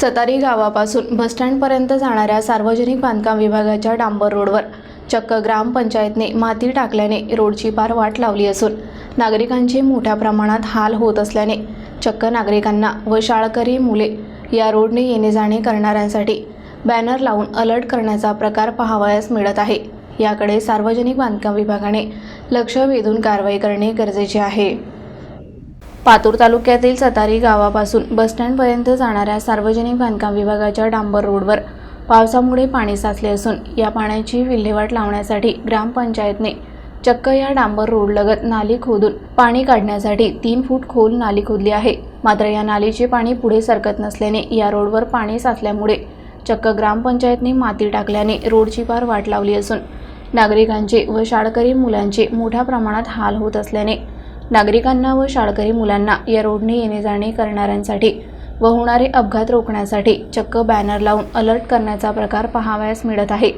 चतारी गावापासून बसस्टँडपर्यंत जाणाऱ्या सार्वजनिक बांधकाम विभागाच्या डांबर रोडवर चक्क ग्रामपंचायतने माती टाकल्याने रोडची पार वाट लावली असून नागरिकांचे मोठ्या प्रमाणात हाल होत असल्याने चक्क नागरिकांना व शाळकरी मुले या रोडने येणे जाणे करणाऱ्यांसाठी बॅनर लावून अलर्ट करण्याचा प्रकार पाहावयास मिळत आहे. याकडे सार्वजनिक बांधकाम विभागाने लक्ष वेधून कारवाई करणे गरजेचे आहे. पातूर तालुक्यातील सतारी गावापासून बसस्टँडपर्यंत जाणाऱ्या सार्वजनिक बांधकाम विभागाच्या डांबर रोडवर पावसामुळे पाणी साचले असून या पाण्याची विल्हेवाट लावण्यासाठी ग्रामपंचायतने चक्क या डांबर रोडलगत नाली खोदून पाणी काढण्यासाठी तीन फूट खोल नाली खोदली आहे. मात्र या नालीचे पाणी पुढे सरकत नसल्याने या रोडवर पाणी साचल्यामुळे चक्क ग्रामपंचायतने माती टाकल्याने रोडची पार वाट लावली असून नागरिकांचे व शाळकरी मुलांचे मोठ्या प्रमाणात हाल होत असल्याने नागरिकांना व शाळकरी मुलांना या रोडने येणे जाणे करणाऱ्यांसाठी व होणारे अपघात रोखण्यासाठी चक्क बॅनर लावून अलर्ट करण्याचा प्रकार पाहावयास मिळत आहे.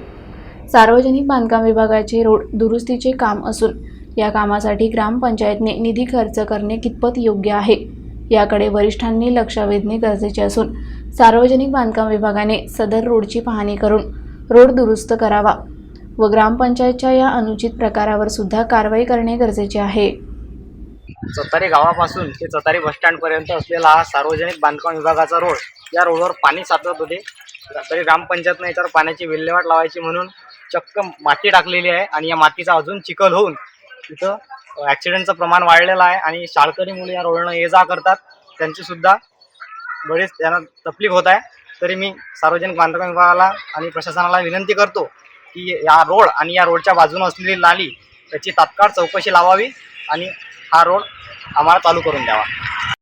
सार्वजनिक बांधकाम विभागाचे रोड दुरुस्तीचे काम असून या कामासाठी ग्रामपंचायतने निधी खर्च करणे कितपत योग्य आहे? याकडे वरिष्ठांनी लक्ष वेधणे गरजेचे असून सार्वजनिक बांधकाम विभागाने सदर रोडची पाहणी करून रोड दुरुस्त करावा व ग्रामपंचायतच्या या अनुचित प्रकारावर सुद्धा कारवाई करणे गरजेचे आहे. चतारी गावापासून ते चतारी बसस्टँडपर्यंत असलेला हा सार्वजनिक बांधकाम विभागाचा रोड. या रोडवर पाणी साचत होते. तरी ग्रामपंचायतनं याच्यावर पाण्याची विल्हेवाट लावायची म्हणून चक्क माती टाकलेली आहे आणि या मातीचा अजून चिखल होऊन तिथं ॲक्सिडेंटचं प्रमाण वाढलेलं आहे आणि शाळकरी मुलं या रोडनं ये जा करतात. त्यांचीसुद्धा बरीच बरेच त्यांना तकलीफ होत आहे. तरी मी सार्वजनिक बांधकाम विभागाला आणि प्रशासनाला विनंती करतो की या रोड आणि या रोडच्या बाजूनं असलेली नाली त्याची तात्काळ चौकशी लावावी आणि हा रोड आम्हाला चालू करून द्यावा